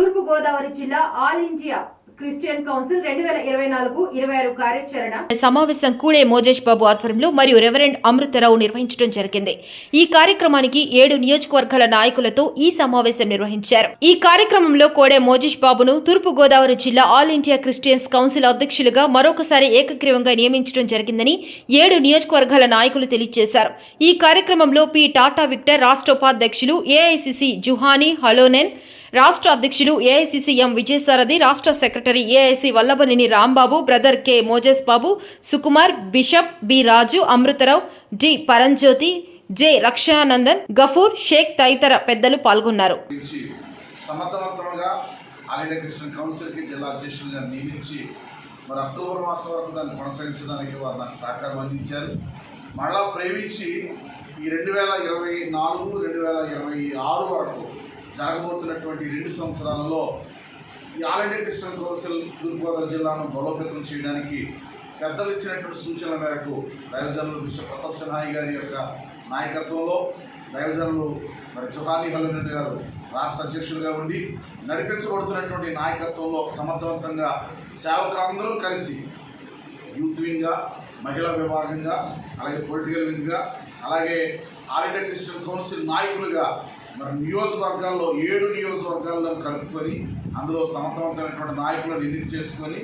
తూర్పు గోదావరి జిల్లా all India Christian council రెండు వేల ఇరవై నాలుగు ఇరవై ఆరు కార్యాచరణ. సమావేశం కూడే మోజేష్ బాబు ఆధ్వర్యంలో మరియు రెవరెండ్ అమృతరావు నిర్వహించడం జరిగింది. ఈ కార్యక్రమానికి ఏడు నియోజకవర్గాల నాయకులతో ఈ సమావేశం నిర్వహించారు. ఈ కార్యక్రమంలో కోడే మోజేష్ బాబును తూర్పు గోదావరి జిల్లా ఆల్ ఇండియా క్రిస్టియన్స్ కౌన్సిల్ అధ్యక్షులుగా మరొకసారి ఏకగ్రీవంగా నియమించడం జరిగిందని ఏడు నియోజకవర్గాల నాయకులు తెలియజేశారు. ఈ కార్యక్రమంలో పి టాటా విక్టర్ రాష్ట్ర ఉపాధ్యక్షులు ఏఐసిసి జుహానీ హలోనెన్ రాష్ట్ర అధ్యక్షులు ఏఐసిసి ఎం విజయసారథి రాష్ట్ర secretary AIC Vallabhaneni Rambabu brother K Moses Babu Sukumar bishop B Raju Amrutharao D Paramjyothi J Rakshanandan Gafoor Shaik తదితర పెద్దలు పాల్గొన్నారు. సమర్థవంతంగా ఆలిడే కౌన్సిల్కి జిల్లా అధ్యక్షులుగా నియమించి మరి అక్టోబర్ మాసం వరకు దాన్ని కొనసాగించడానికి వారు నాకు సహకారం అందించారు. మళ్ళా ప్రేమించి ఈ రెండు వేల ఇరవై నాలుగు రెండు వేల ఇరవై ఆరు వరకు జరగబోతున్నటువంటి రెండు సంవత్సరాలలో ఈ ఆలిడే క్రిస్టియన్ కౌన్సిల్ తూర్పుగోదావరి జిల్లాను బలోపేతం చేయడానికి పెద్దలు ఇచ్చినటువంటి సూచనల మేరకు దైవజనులు బిషప్ ప్రతాప్ సిన్హాయి గారి యొక్క నాయకత్వంలో దైవజనులు మరి జుహాని హల్లురెడ్డి గారు రాష్ట్ర అధ్యక్షులుగా ఉండి నడిపించబడుతున్నటువంటి నాయకత్వంలో సమర్థవంతంగా సేవకులందరూ కలిసి యూత్ వింగ్గా మహిళా విభాగంగా అలాగే పొలిటికల్ వింగ్గా అలాగే ఆల్ ఇండియా క్రిస్టియన్ కౌన్సిల్ నాయకులుగా మరి నియోజకవర్గాల్లో ఏడు నియోజకవర్గాల్లో కలుపుకొని అందులో సమర్థవంతమైనటువంటి నాయకులను ఎన్నిక చేసుకొని